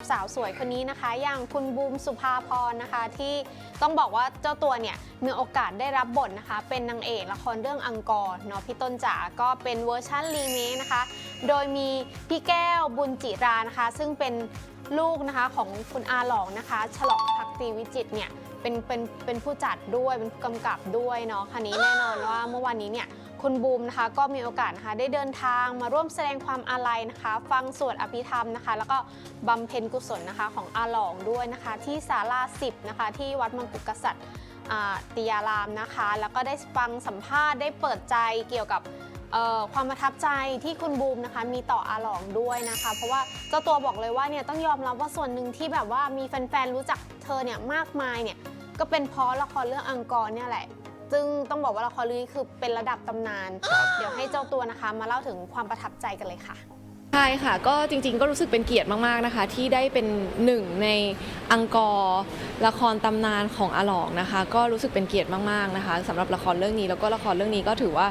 สาวสวยคนนี้นะคะ อย่างคุณบูมสุภาพรนะคะ ที่ต้องบอกว่าเจ้าตัวเนี่ยมีโอกาสได้รับบทนะคะ เป็นนางเอกละครเรื่องอังกอร์เนาะพี่ต้นจ๋าก็เป็นเวอร์ชันรีเมคนะคะ โดยมีพี่แก้วบุญจิรานะคะ ซึ่งเป็นลูกนะคะของคุณอาหลองนะคะ ฉลองพักตีวิจิตเนี่ย เป็นเป็นเป็นผู้จัดด้วยเป็นผู้กำกับด้วยเนาะคันนี้แน่นอนว่าเมื่อวานนี้เนี่ยคุณบูมนะคะก็มีโอกาสนะคะได้เดินทางมาร่วมแสดงความอาลัยนะคะ ฟังสวดอภิธรรมนะคะ แล้วก็บำเพ็ญกุศลนะคะของอาหลองด้วยนะคะ ที่ศาลาสิบนะคะ ที่วัดมังคุกษัตริย์อ่าติยารามนะคะ แล้วก็ได้ฟังสัมภาษณ์ได้เปิดใจเกี่ยวกับ ความประทับใจที่คุณบูมนะคะมีต่ออาหลองด้วยนะคะ เพราะว่าเจ้าตัวบอกเลยว่าเนี่ยต้องยอมรับว่าส่วนหนึ่งที่แบบว่ามีแฟนๆรู้จักเธอเนี่ยมากมายเนี่ยก็เป็นเพราะละครเรื่องอังกอร์เนี่ยแหละซึ่งต้องบอกว่าละครเรื่องนี้คือเป็นระดับตำนาน เดี๋ยวให้เจ้าตัวนะคะ มาเล่าถึงความประทับใจกันเลยค่ะ ใช่ค่ะ ก็จริงๆ ก็รู้สึกเป็นเกียรติมากๆนะคะ ที่ได้เป็นหนึ่งในอังกอร์ละครตำนานของอาหลองนะคะ ก็รู้สึกเป็นเกียรติมากๆนะคะสำหรับละครเรื่องนี้แล้วก็ละครเรื่องนี้ก็ถือว่า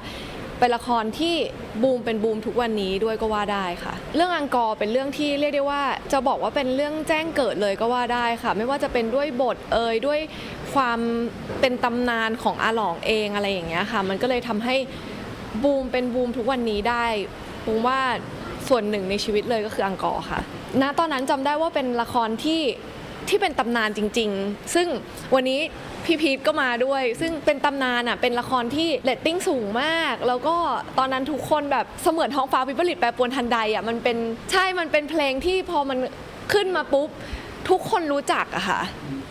เป็นละครที่บูมเป็นบูมทุกวันนี้ด้วยก็ว่าได้ค่ะ เรื่องอังกอร์เป็นเรื่องที่เรียกได้ว่า จะบอกว่าเป็นเรื่องแจ้งเกิดเลยก็ว่าได้ค่ะ ไม่ว่าจะเป็นด้วยบทเอ่ยด้วยความเป็นตำนานของอาหลองเองอะไรอย่างเงี้ยค่ะ มันก็เลยทำให้บูมเป็นบูมทุกวันนี้ได้บูมว่าส่วนหนึ่งในชีวิตเลยก็คืออังกอร์ค่ะ ณตอนนั้นจำได้ว่าเป็นละครที่ ที่เป็นตำนานจริง ๆ ซึ่งวันนี้พี่พีทก็มาด้วย ซึ่งเป็นตำนานอะเป็นละครที่เรตติ้งสูงมาก แล้วก็ตอนนั้นทุกคนแบบเสมือนท้องฟ้าวิปริตแปรปรวนทันใดอะมันเป็นใช่มันเป็นเพลงที่พอมันขึ้นมาปุ๊บ ทุกคนรู้จักอะค่ะ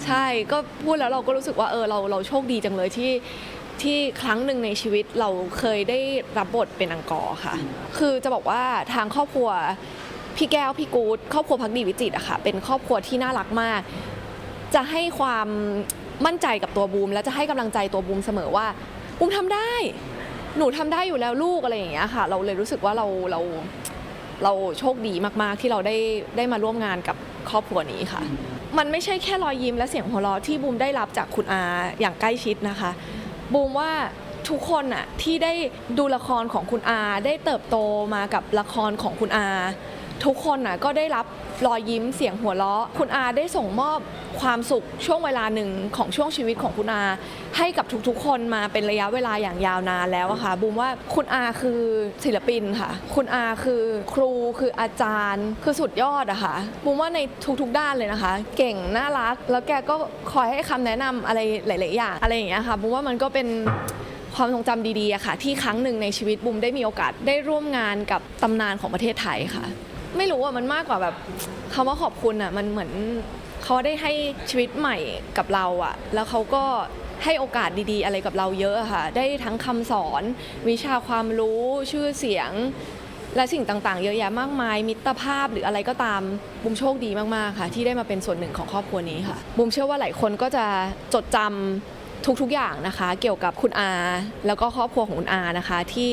ใช่ก็พูดแล้วเราก็รู้สึกว่าเออเราเราโชคดีจังเลยที่ที่ครั้งหนึ่งในชีวิตเราเคยได้รับบทเป็นอังกอร์ค่ะ คือจะบอกว่าทางครอบครัว พี่แก้วพี่กูดครอบครัวพักดีวิจิตอะค่ะเป็นครอบครัวที่น่ารักมาก จะให้ความมั่นใจกับตัวบูม และจะให้กำลังใจตัวบูมเสมอว่าบูมทำได้ หนูทำได้อยู่แล้วลูกอะไรอย่างเงี้ยค่ะ เราเลยรู้สึกว่าเราเราเราโชคดีมากๆที่เราได้ได้มาร่วมงานกับครอบครัวนี้ค่ะ มันไม่ใช่แค่รอยยิ้มและเสียงหัวเราะที่บูมได้รับจากคุณอาอย่างใกล้ชิดนะคะบูมว่าทุกคนอะที่ได้ดูละครของคุณอา ได้เติบโตมากับละครของคุณอา ทุกคนอะก็ได้รับรอยยิ้มเสียงหัวเราะ คุณอาได้ส่งมอบความสุขช่วงเวลาหนึ่งของช่วงชีวิตของคุณอาให้กับทุกๆ คนมาเป็นระยะเวลาอย่างยาวนานแล้วอะค่ะบูมว่าคุณอาคือศิลปินค่ะ คุณอาคือครูคืออาจารย์ คือสุดยอดอะค่ะบูมว่าในทุกๆด้านเลยนะคะ เก่งน่ารัก แล้วแกก็คอยให้คำแนะนำอะไรหลายๆอย่างอะไรอย่างเงี้ยค่ะบูมว่ามันก็เป็นความทรงจำดีๆอะค่ะ ที่ครั้งหนึ่งในชีวิตบุมได้มีโอกาสได้ร่วมงานกับตำนานของประเทศไทยค่ะ ไม่รู้ว่ามันมากกว่าแบบคำว่าขอบคุณอะมันเหมือนเขาได้ให้ชีวิตใหม่กับเราอะแล้วเขาก็ให้โอกาสดีๆ อะไรกับเราเยอะอะค่ะ ได้ทั้งคำสอนวิชาความรู้ชื่อเสียง และสิ่งต่างๆ เยอะแยะมากมาย มิตรภาพหรืออะไรก็ตามบุมโชคดีมากๆค่ะ ที่ได้มาเป็นส่วนหนึ่งของครอบครัวนี้ค่ะบุมเชื่อว่าหลายคนก็จะจดจำทุกๆอย่างนะคะ เกี่ยวกับคุณอา แล้วก็ครอบครัวของคุณอานะคะที่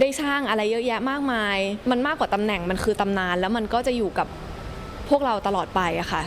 ได้สร้างอะไรเยอะแยะมากมาย มันมากกว่าตำแหน่งมันคือตำนาน แล้วมันก็จะอยู่กับพวกเราตลอดไปอะค่ะ